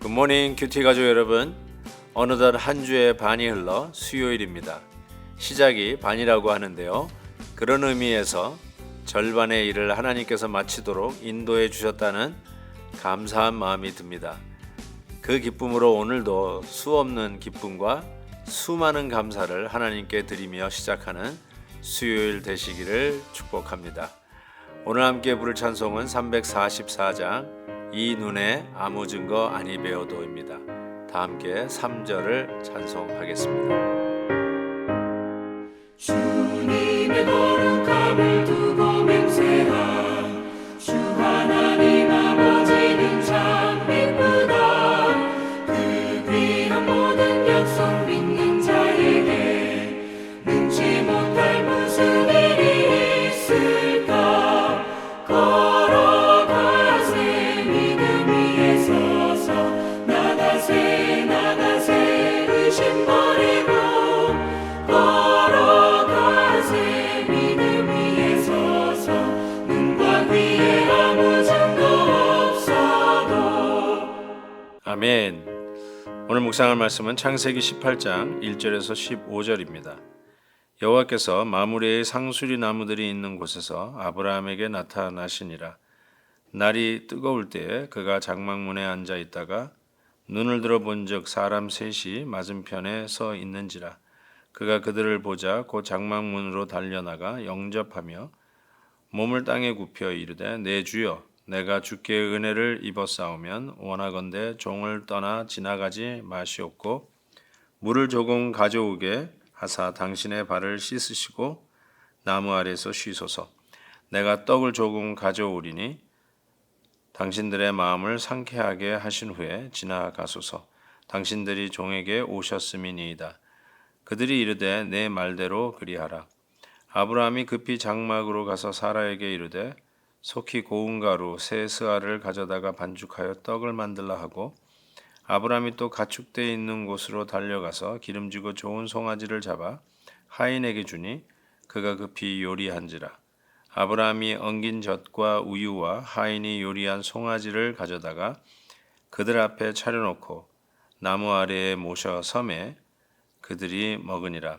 굿모닝 큐티 가족 여러분. 어느덧 한 주의 반이 흘러 수요일입니다. 시작이 반이라고 하는데요 그런 의미에서 절반의 일을 하나님께서 마치도록 인도해 주셨다는 감사한 마음이 듭니다 그 기쁨으로 오늘도 수없는 기쁨과 수많은 감사를 하나님께 드리며 시작하는 수요일 되시기를 축복합니다 오늘 함께 부를 찬송은 344장 이 눈에 아무 증거 아니 배워도입니다. 다 함께 3절을 찬송하겠습니다. 주 오늘 묵상할 말씀은 창세기 18장 1절에서 15절입니다. 여호와께서 마무리의 상수리 나무들이 있는 곳에서 아브라함에게 나타나시니라. 날이 뜨거울 때에 그가 장막문에 앉아 있다가 눈을 들어 본즉 사람 셋이 맞은편에 서 있는지라. 그가 그들을 보자 곧 장막문으로 달려나가 영접하며 몸을 땅에 굽혀 이르되 내 주여 내가 주께 은혜를 싸우면 원하건대 종을 떠나 지나가지 마시옵고 물을 조금 가져오게 하사 당신의 발을 씻으시고 나무 아래서 쉬소서. 내가 떡을 조금 가져오리니 당신들의 마음을 상쾌하게 하신 후에 지나가소서. 당신들이 종에게 오셨음이니이다. 그들이 이르되 내 말대로 그리하라. 아브라함이 급히 장막으로 가서 사라에게 이르되 속히 고운 가루 새 스아를 가져다가 반죽하여 떡을 만들라 하고 아브라함이 또 가축대 있는 곳으로 달려가서 기름지고 좋은 송아지를 잡아 하인에게 주니 그가 급히 요리한지라. 아브라함이 엉긴 젖과 우유와 하인이 요리한 송아지를 가져다가 그들 앞에 차려놓고 나무 아래에 모셔 섬에 그들이 먹으니라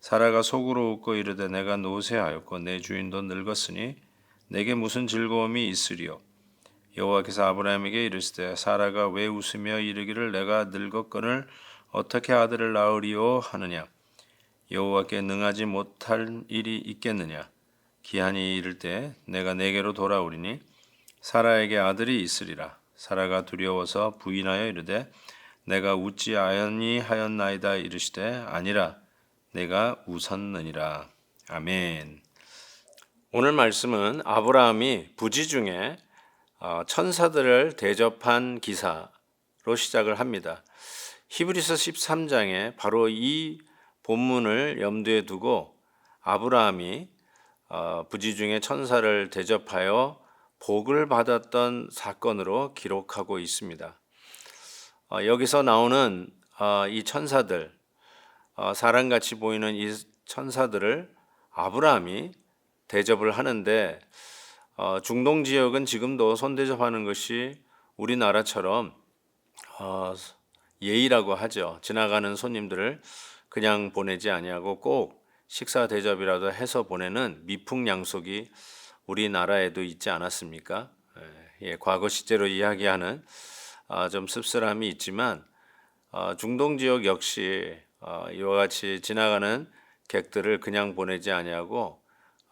사라가 속으로 웃고 이르되 내가 노쇠하였고 내 주인도 늙었으니 내게 무슨 즐거움이 있으리요? 여호와께서 아브라함에게 이르시되 사라가 왜 웃으며 이르기를 내가 늙었거늘 어떻게 아들을 낳으리요? 하느냐? 여호와께 능하지 못할 일이 있겠느냐? 기한이 이를 때 내가 내게로 돌아오리니 사라에게 아들이 있으리라. 사라가 두려워서 부인하여 이르되 내가 웃지 아니하였나이다 이르시되 아니라 내가 웃었느니라. 아멘. 오늘 말씀은 아브라함이 부지 중에 어, 천사들을 대접한 기사로 시작을 합니다. 히브리서 13장에 바로 이 본문을 염두에 두고 아브라함이 어, 부지 중에 천사를 대접하여 복을 받았던 사건으로 기록하고 있습니다. 어, 여기서 나오는 이 천사들 어, 사람같이 보이는 이 천사들을 아브라함이 대접을 하는데 어, 중동 지역은 지금도 손대접하는 것이 우리나라처럼 어, 예의라고 하죠. 지나가는 손님들을 그냥 보내지 아니하고 꼭 식사 대접이라도 해서 보내는 미풍양속이 우리나라에도 있지 않았습니까? 예, 과거 시제로 이야기하는 아, 좀 씁쓸함이 있지만 어, 중동 지역 역시 어, 이와 같이 지나가는 객들을 그냥 보내지 아니하고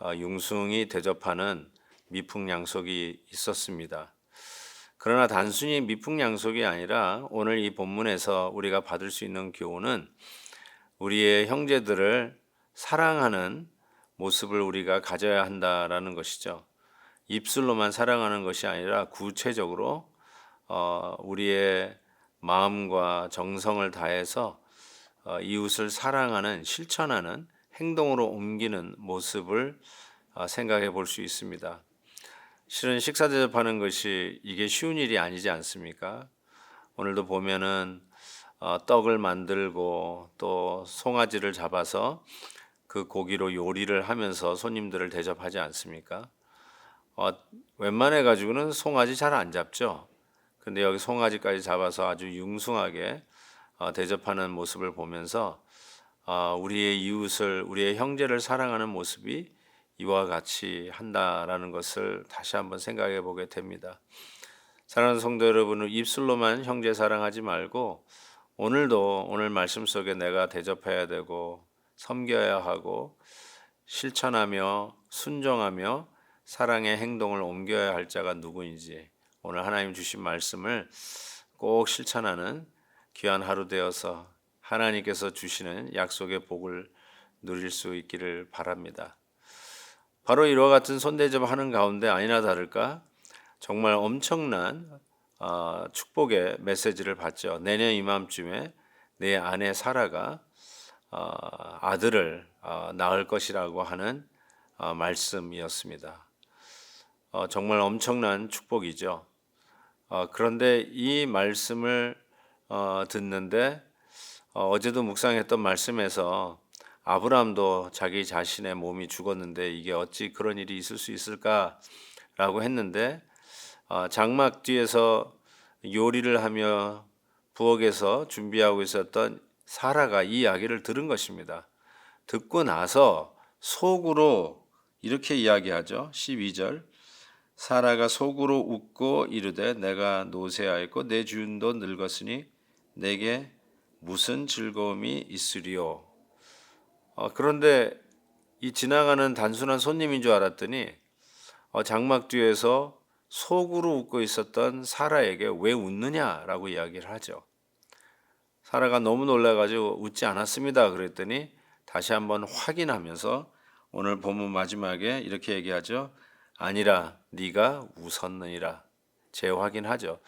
어, 융숭이 대접하는 미풍양속이 있었습니다. 그러나 단순히 미풍양속이 아니라 오늘 이 본문에서 우리가 받을 수 있는 교훈은 우리의 형제들을 사랑하는 모습을 우리가 가져야 한다라는 것이죠. 입술로만 사랑하는 것이 아니라 구체적으로 어, 우리의 마음과 정성을 다해서 어, 이웃을 사랑하는 실천하는 행동으로 옮기는 모습을 어, 생각해 볼 수 있습니다. 실은 식사 대접하는 것이 이게 쉬운 일이 아니지 않습니까? 오늘도 보면은 어, 떡을 만들고 또 송아지를 잡아서 그 고기로 요리를 하면서 손님들을 대접하지 않습니까? 어, 웬만해 가지고는 송아지 잘 안 잡죠. 근데 여기 송아지까지 잡아서 아주 융숭하게 어, 대접하는 모습을 보면서 어, 우리의 이웃을 우리의 형제를 사랑하는 모습이 이와 같이 한다라는 것을 다시 한번 생각해 보게 됩니다. 사랑하는 성도 여러분은 입술로만 형제 사랑하지 말고 오늘도 오늘 말씀 속에 내가 대접해야 되고 섬겨야 하고 실천하며 순종하며 사랑의 행동을 옮겨야 할 자가 누구인지 오늘 하나님 주신 말씀을 꼭 실천하는 귀한 하루 되어서 하나님께서 주시는 약속의 복을 누릴 수 있기를 바랍니다. 바로 이와 같은 손대접 하는 가운데 아니나 다를까 정말 엄청난 어, 축복의 메시지를 받죠. 내년 이맘쯤에 내 아내 사라가 어, 아들을 어, 낳을 것이라고 하는 어, 말씀이었습니다. 어, 정말 엄청난 축복이죠. 어, 그런데 이 말씀을 어, 듣는데 어, 어제도 묵상했던 말씀에서 아브라함도 자기 자신의 몸이 죽었는데 이게 어찌 그런 일이 있을 수 있을까라고 했는데 어, 장막 뒤에서 요리를 하며 부엌에서 준비하고 있었던 사라가 이 이야기를 들은 것입니다. 듣고 나서 속으로 이렇게 이야기하죠. 12절. 사라가 속으로 웃고 이르되 내가 노쇠하였고 내 주인도 늙었으니 내게 무슨 즐거움이 있으리요. 어, 그런데 이 지나가는 단순한 손님인 줄 알았더니 어, 장막 뒤에서 속으로 웃고 있었던 사라에게 왜 웃느냐라고 이야기를 하죠. 사라가 너무 놀라가지고 웃지 않았습니다. 그랬더니 다시 한번 확인하면서 오늘 본문 마지막에 이렇게 얘기하죠. 아니라 네가 웃었느니라 재확인하죠.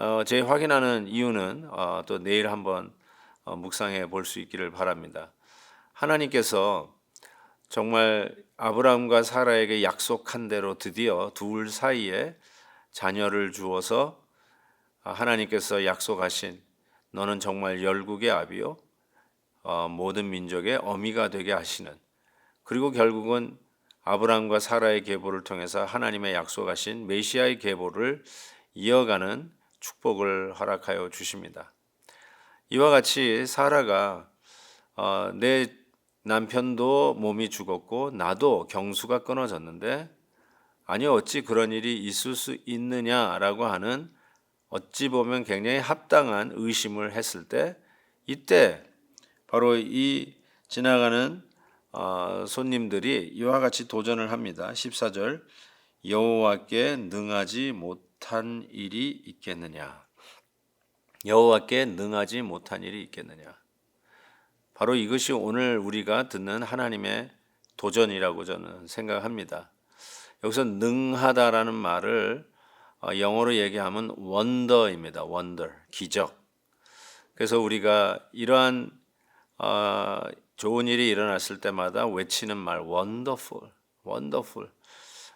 어, 재확인하는 이유는 어, 또 내일 한번 어, 묵상해 볼 수 있기를 바랍니다. 하나님께서 정말 아브라함과 사라에게 약속한 대로 드디어 둘 사이에 자녀를 주어서 하나님께서 약속하신 너는 정말 열국의 아비요 어, 모든 민족의 어미가 되게 하시는 그리고 결국은 아브라함과 사라의 계보를 통해서 하나님의 약속하신 메시아의 계보를 이어가는 축복을 허락하여 주십니다. 이와 같이 사라가 어, 내 남편도 몸이 죽었고 나도 경수가 끊어졌는데 아니 어찌 그런 일이 있을 수 있느냐라고 하는 어찌 보면 굉장히 합당한 의심을 했을 때 이때 바로 이 지나가는 어, 손님들이 이와 같이 도전을 합니다. 14절 여호와께 능하지 못 한 일이 있겠느냐? 여호와께 능하지 못한 일이 있겠느냐? 바로 이것이 오늘 우리가 듣는 하나님의 도전이라고 저는 생각합니다. 여기서 능하다라는 말을 어, 영어로 얘기하면 원더입니다. 원더, 기적. 그래서 우리가 이러한 어, 좋은 일이 일어났을 때마다 외치는 말 wonderful, wonderful.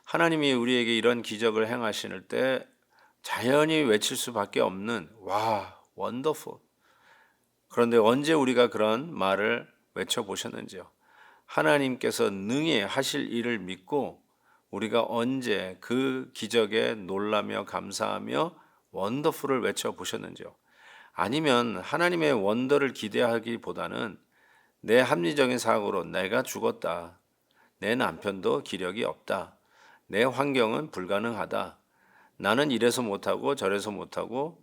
하나님이 우리에게 이런 기적을 행하시는 때 자연히 외칠 수밖에 없는 와, wonderful. 그런데 언제 우리가 그런 말을 외쳐 보셨는지요? 하나님께서 능히 하실 일을 믿고 우리가 언제 그 기적에 놀라며 감사하며 원더풀을 외쳐 보셨는지요? 아니면 하나님의 원더를 기대하기보다는 내 합리적인 사고로 내가 죽었다. 내 남편도 기력이 없다. 내 환경은 불가능하다. 나는 이래서 못하고 저래서 못하고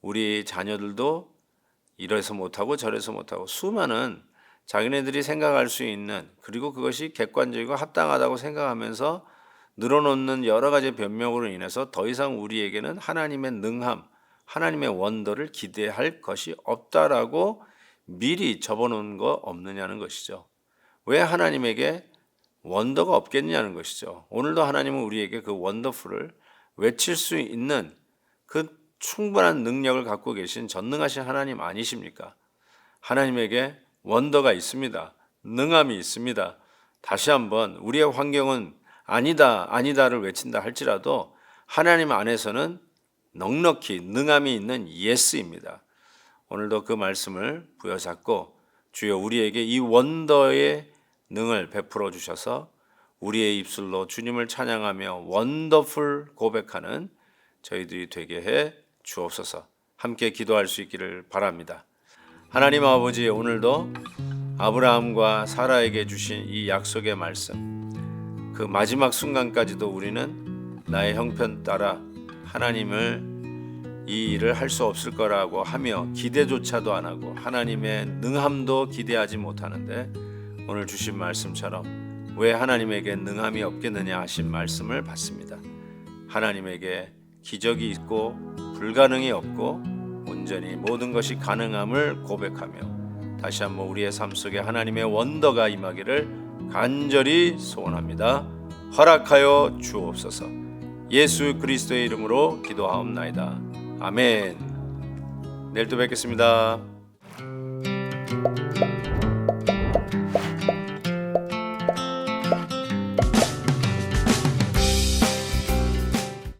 우리 자녀들도 이래서 못하고 저래서 못하고 수많은 자기네들이 생각할 수 있는 그리고 그것이 객관적이고 합당하다고 생각하면서 늘어놓는 여러 가지 변명으로 인해서 더 이상 우리에게는 하나님의 능함, 하나님의 원더를 기대할 것이 없다라고 미리 접어놓은 거 없느냐는 것이죠. 왜 하나님에게 원더가 없겠냐는 것이죠. 오늘도 하나님은 우리에게 그 원더풀을 외칠 수 있는 그 충분한 능력을 갖고 계신 전능하신 하나님 아니십니까? 하나님에게 원더가 있습니다. 능함이 있습니다. 다시 한번 우리의 환경은 아니다, 아니다를 외친다 할지라도 하나님 안에서는 넉넉히 능함이 있는 예스입니다. 오늘도 그 말씀을 부여잡고 주여 우리에게 이 원더의 능을 베풀어 주셔서 우리의 입술로 주님을 찬양하며 원더풀 고백하는 저희들이 되게 해 주옵소서. 함께 기도할 수 있기를 바랍니다. 하나님 아버지 오늘도 아브라함과 사라에게 주신 이 약속의 말씀 그 마지막 순간까지도 우리는 나의 형편 따라 하나님을 이 일을 할 수 없을 거라고 하며 기대조차도 안 하고 하나님의 능함도 기대하지 못하는데 오늘 주신 말씀처럼 왜 하나님에게 능함이 없겠느냐 하신 말씀을 받습니다. 하나님에게 기적이 있고 불가능이 없고 온전히 모든 것이 가능함을 고백하며 다시 한번 우리의 삶 속에 하나님의 원더가 임하기를 간절히 소원합니다. 허락하여 주옵소서. 예수 그리스도의 이름으로 기도하옵나이다. 아멘. 내일 또 뵙겠습니다.